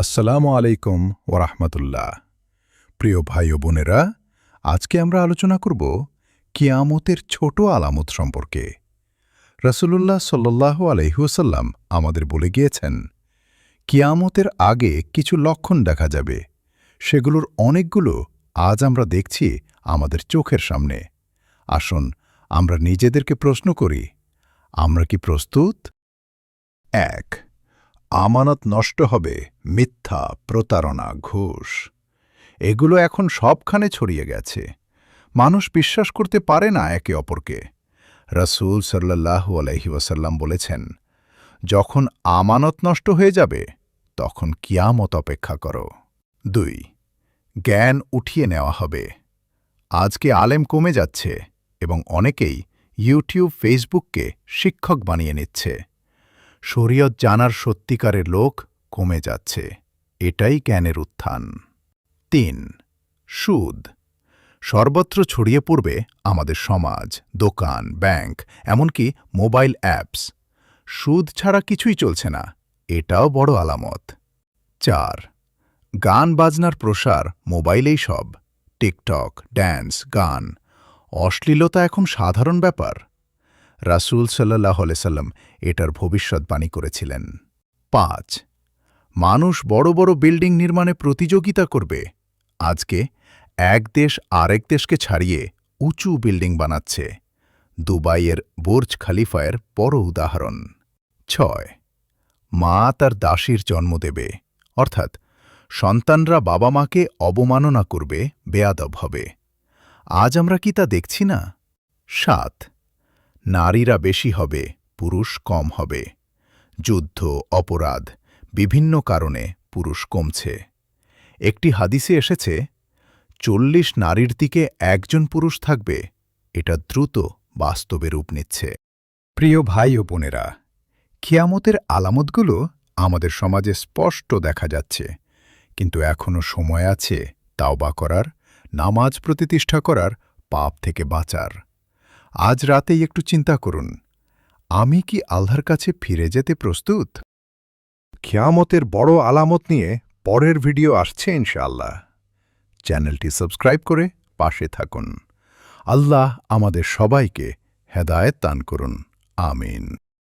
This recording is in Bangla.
আসসালামু আলাইকুম ওরহমতুল্লাহ প্রিয় ভাই ও বোনেরা, আজকে আমরা আলোচনা করব কিয়ামতের ছোট আলামত সম্পর্কে। রসুলুল্লাহ সাল্লাহ আলহিউসাল্লাম আমাদের বলে গিয়েছেন, কিয়ামতের আগে কিছু লক্ষণ দেখা যাবে, সেগুলোর অনেকগুলো আজ আমরা দেখছি আমাদের চোখের সামনে। আসুন, আমরা নিজেদেরকে প্রশ্ন করি, আমরা কি প্রস্তুত? এক আমানত নষ্ট হবে, মিথ্যা, প্রতারণা, ঘুষ। এগুলো এখন সবখানে ছড়িয়ে গেছে। মানুষ বিশ্বাস করতে পারে না একে অপরকে। রসুল সাল্লাহু আলহি ওয়াসাল্লাম বলেছেন, যখন আমানত নষ্ট হয়ে যাবে, তখন কিয়ামত অপেক্ষা করো। দুই, জ্ঞান উঠিয়ে নেওয়া হবে। আজকে আলেম কমে যাচ্ছে এবং অনেকেই ইউটিউব, ফেসবুককে শিক্ষক বানিয়ে নিচ্ছে। শরীয়ত জানার সত্যিকারের লোক কমে যাচ্ছে। এটাই জ্ঞানের উত্থান। তিন, সুদ। সর্বত্র ছড়িয়ে পড়বে আমাদের সমাজ, দোকান, ব্যাংক, এমনকি মোবাইল অ্যাপস। সুদ ছাড়া কিছুই চলছে না, এটাও বড় আলামত। চার, গান বাজনার প্রসার মোবাইলেই সব। টিকটক, ড্যান্স, গান। অশ্লীলতা এখন সাধারণ ব্যাপার। রাসুল সাল্লাহ সাল্লাম এটার ভবিষ্যৎবাণী করেছিলেন। পাঁচ, মানুষ বড় বড় বিল্ডিং নির্মাণে প্রতিযোগিতা করবে। আজকে এক দেশ আরেক দেশকে ছাড়িয়ে উঁচু বিল্ডিং বানাচ্ছে। দুবাইয়ের বোর্জ খালিফায়ের বড় উদাহরণ। ছয়, মা তার দাসীর জন্ম দেবে। অর্থাৎ সন্তানরা বাবা মাকে অবমাননা করবে, বেয়াদব হবে। আজ আমরা কি তা দেখছি না? সাত নারীরা বেশি হবে, পুরুষ কম হবে। যুদ্ধ, অপরাধ, বিভিন্ন কারণে পুরুষ কমছে। একটি হাদিসে এসেছে, চল্লিশ নারীর দিকে একজন পুরুষ থাকবে, এটা দ্রুত বাস্তবে রূপ নিচ্ছে। প্রিয় ভাই ও বোনেরা খিয়ামতের আলামতগুলো আমাদের সমাজে স্পষ্ট দেখা যাচ্ছে, কিন্তু এখনও সময় আছে তাওবা করার, নামাজ প্রতিষ্ঠা করার, পাপ থেকে বাঁচার। আজ রাতেই একটু চিন্তা করুন। আমি কি আল্লাহর কাছে ফিরে যেতে প্রস্তুত? খেয়ামতের বড় আলামত নিয়ে পরের ভিডিও আসছে ইনশাআল্লাহ। চ্যানেলটি সাবস্ক্রাইব করে পাশে থাকুন। আল্লাহ আমাদের সবাইকে হেদায়ত দান করুন। আমিন।